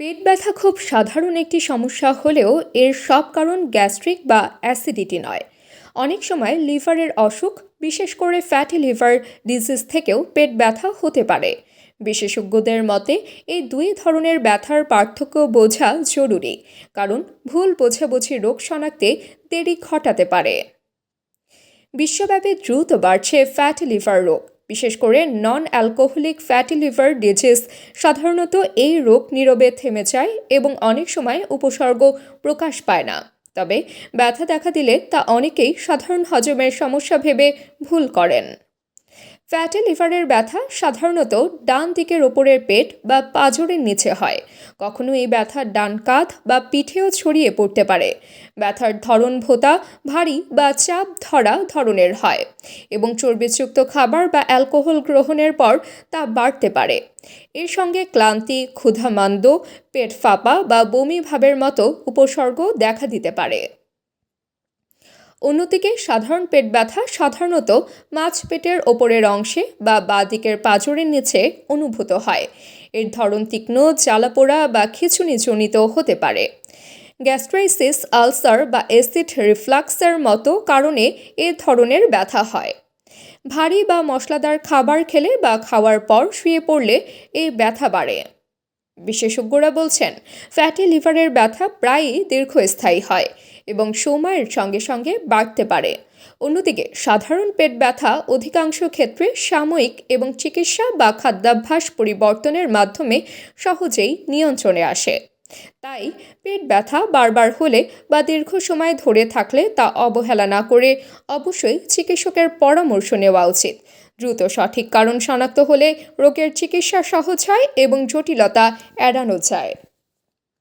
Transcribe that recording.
পেট ব্যথা খুব সাধারণ একটি সমস্যা হলেও এর সব কারণ গ্যাস্ট্রিক বা অ্যাসিডিটি নয়। অনেক সময় লিভারের অসুখ, বিশেষ করে ফ্যাটি লিভার ডিজিজ থেকেও পেট ব্যথা হতে পারে। বিশেষজ্ঞদের মতে, এই দুই ধরনের ব্যথার পার্থক্য বোঝা জরুরি, কারণ ভুল বোঝাবুঝি রোগ শনাক্তে দেরি ঘটাতে পারে। বিশ্বব্যাপী দ্রুত বাড়ছে ফ্যাটি লিভার রোগ। বিশেষ করে non alcoholic fatty liver disease সাধারণত এই রোগ নীরবে থেমে যায় এবং অনেক সময় উপসর্গ প্রকাশ পায় না। তবে ব্যথা দেখা দিলে তা অনেকেই সাধারণ হজমের সমস্যা ভেবে ভুল করেন। ফ্যাটি লিভারের ব্যথা সাধারণত ডান দিকের ওপরের পেট বা পাঁজরের নিচে হয়। কখনো এই ব্যথা ডান কাঁধ বা পিঠেও ছড়িয়ে পড়তে পারে। ব্যথার ধরন ভোতা, ভারী বা চাপ ধরা ধরনের হয় এবং চর্বিযুক্ত খাবার বা অ্যালকোহল গ্রহণের পর তা বাড়তে পারে। এর সঙ্গে ক্লান্তি, ক্ষুধামান্দ, পেট ফাঁপা বা বমি ভাবের মতো উপসর্গ দেখা দিতে পারে। অন্যদিকে সাধারণ পেট ব্যথা সাধারণত মাছ পেটের ওপরের অংশে বা বাঁ দিকের পাঁজরের নিচে অনুভূত হয়। এর ধরন তীক্ষ্ণ, জ্বালাপোড়া বা খিঁচুনিজনিত হতে পারে। গ্যাস্ট্রাইসিস, আলসার বা অ্যাসিড রিফ্লাক্সের মতো কারণে এ ধরনের ব্যথা হয়। ভারী বা মশলাদার খাবার খেলে বা খাওয়ার পর শুয়ে পড়লে এই ব্যথা বাড়ে। বিশেষজ্ঞরা বলছেন, ফ্যাটি লিভারের ব্যথা প্রায়ই দীর্ঘস্থায়ী হয়। এবং সময়ের সঙ্গে সঙ্গে বাড়তে পারে। অন্যদিকে, সাধারণ পেট ব্যথা অধিকাংশ ক্ষেত্রে সাময়িক এবং চিকিৎসা বা খাদ্যাভ্যাস পরিবর্তনের মাধ্যমে সহজেই নিয়ন্ত্রণে আসে। তাই, পেট ব্যথা বারবার হলে বা দীর্ঘ সময় ধরে থাকলে তা অবহেলা না করে অবশ্যই চিকিৎসকের পরামর্শ নেওয়া উচিত। দ্রুত সঠিক কারণ শনাক্ত হলে রোগের চিকিৎসা সহজ হয় এবং জটিলতা এড়ানো যায়।